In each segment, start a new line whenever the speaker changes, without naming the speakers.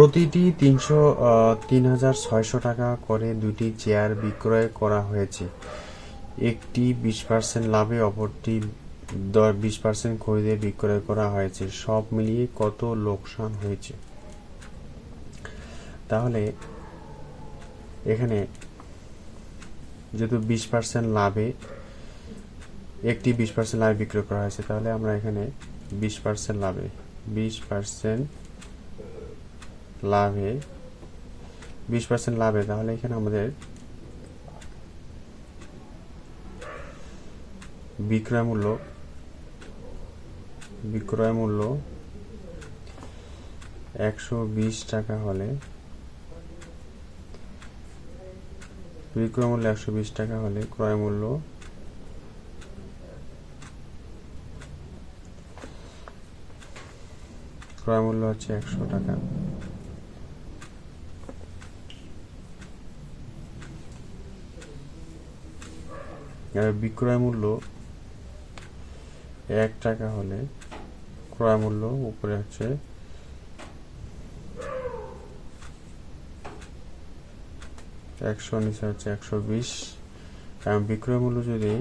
প্রতিটি তিনশো তিন হাজার ছয়শো টাকা করে দুটি চেয়ার বিক্রয় করা হয়েছে। একটি বিশ পার্সেন্ট লাভে, অপরটি বিশ পার্সেন্ট খরিদে বিক্রয় করা হয়েছে। সব মিলিয়ে কত লোকসান হয়েছে? তাহলে এখানে যেহেতু বিশ পার্সেন্ট লাভে, একটি বিশ পার্সেন্ট লাভে বিক্রয় করা হয়েছে, তাহলে আমরা এখানে বিশ পার্সেন্ট লাভে, বিশ পার্সেন্ট লাভে, বিশ পার্সেন্ট লাভে, তাহলে এখানে আমাদের বিক্রয় মূল্য বিক্রয় মূল্য একশো বিশ টাকা হলে, বিক্রয় মূল্য একশো বিশ টাকা হলে ক্রয় মূল্য ক্রয় মূল্য হচ্ছে একশো টাকা। বিক্রয় মূল্য এক টাকা হলে ক্রয় মূল্য উপরে হচ্ছে একশো, নিচে হচ্ছে একশো বিশ। বিক্রয় মূল্য যদি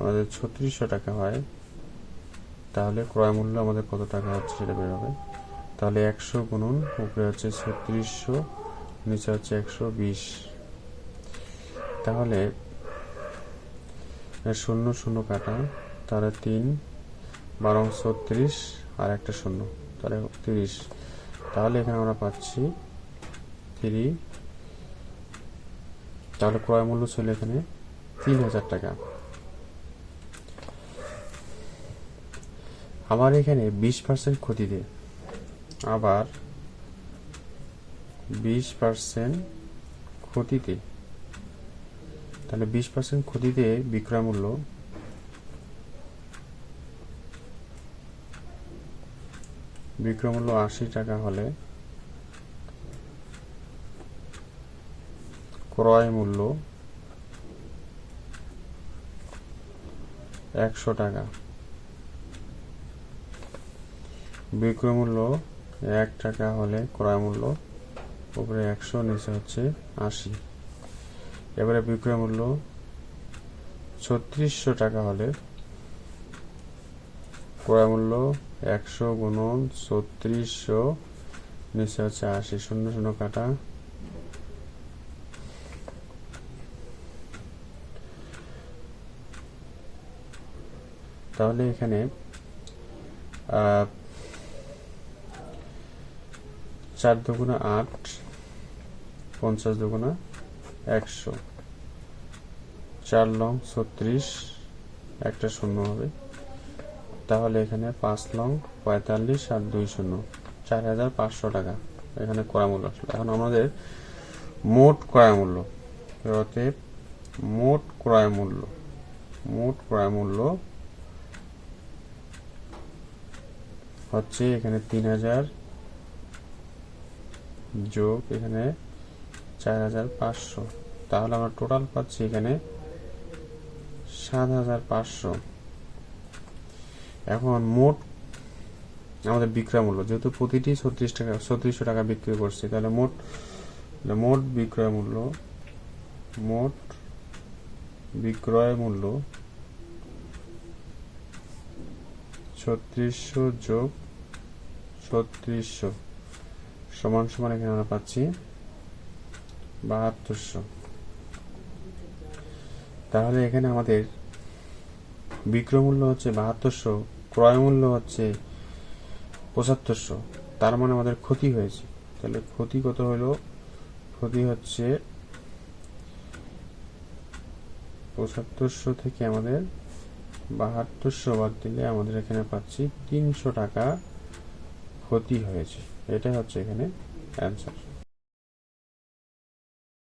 আমাদের ছত্রিশশো টাকা হয়, তাহলে ক্রয় মূল্য আমাদের কত টাকা হচ্ছে সেটা বেরোবে তাহলে একশো গুণন উপরে হচ্ছে ছত্রিশশো, নিচে হচ্ছে একশো বিশ। তাহলে শূন্য শূন্য কাটা। তাহলে তিন, বারো ছত্রিশ আর একটা শূন্য। তাহলে তিরিশ। তাহলে এখানে আমরা পাচ্ছি থ্রি তাহলে ক্রয় মূল্য ছিল এখানে তিন হাজার টাকা। আবার এখানে বিশ পার্সেন্ট ক্ষতিতে আবার বিশ পার্সেন্ট ক্ষতিতে তাহলে বিশ পার্সেন্ট ক্ষতিতে বিক্রয় মূল্য। বিক্রয় মূল্য আশি টাকা হলে ক্রয় মূল্য একশো টাকা। বিক্রয় মূল্য এক টাকা হলে ক্রয় মূল্য, উপরে একশো, নিচে হচ্ছে আশি। এবারে বিক্রয় মূল্য ছত্রিশশো টাকা হলে ক্রয় মূল্য একশো গুণন ছত্রিশশো, নিচে হচ্ছে আশি, শূন্য শূন্য কাটা। তাহলে এখানে চার দুগুণা আট, পঞ্চাশ দুগুণা একশো। চার লং ছত্রিশ, একটা শূন্য হবে। তাহলে এখানে পাঁচ লং পঁয়তাল্লিশ আর দুই শূন্য, চার হাজার পাঁচশো টাকা। এখানে ক্রয় আসলো। এখন আমাদের মোট ক্রয় মূল্য। অতএব মোট ক্রয় মূল্য। মোট ক্রয় মূল্য হচ্ছে এখানে তিন হাজার যোগ এখানে চার হাজার পাঁচশো। তাহলে আমরা টোটাল পাচ্ছি এখানে সাত হাজার পাঁচশো। এখন মোট আমাদের বিক্রয় মূল্য, যেহেতু প্রতিটি ছত্রিশ টাকা, ছত্রিশশো টাকা বিক্রি করছি, তাহলে মোট মোট বিক্রয় মূল্য, মোট বিক্রয় মূল্য ছত্রিশশো যোগ ছত্রিশশো সমান সমান এখানে আমরা পাচ্ছি বাহাত্তরশো। তাহলে এখানে আমাদের বিক্রয় মূল্য হচ্ছে বাহাত্তরশো ক্রয় মূল্য হচ্ছে পঁচাত্তরশো। তার মানে আমাদের ক্ষতি হয়েছে। তাহলে ক্ষতি কত হলো? ক্ষতি হচ্ছে পঁচাত্তরশো থেকে আমাদের বাহাত্তরশো বাদ দিলে আমাদের এখানে পাচ্ছি তিনশো টাকা ক্ষতি হয়েছে। এটাই হচ্ছে এখানে অ্যান্সার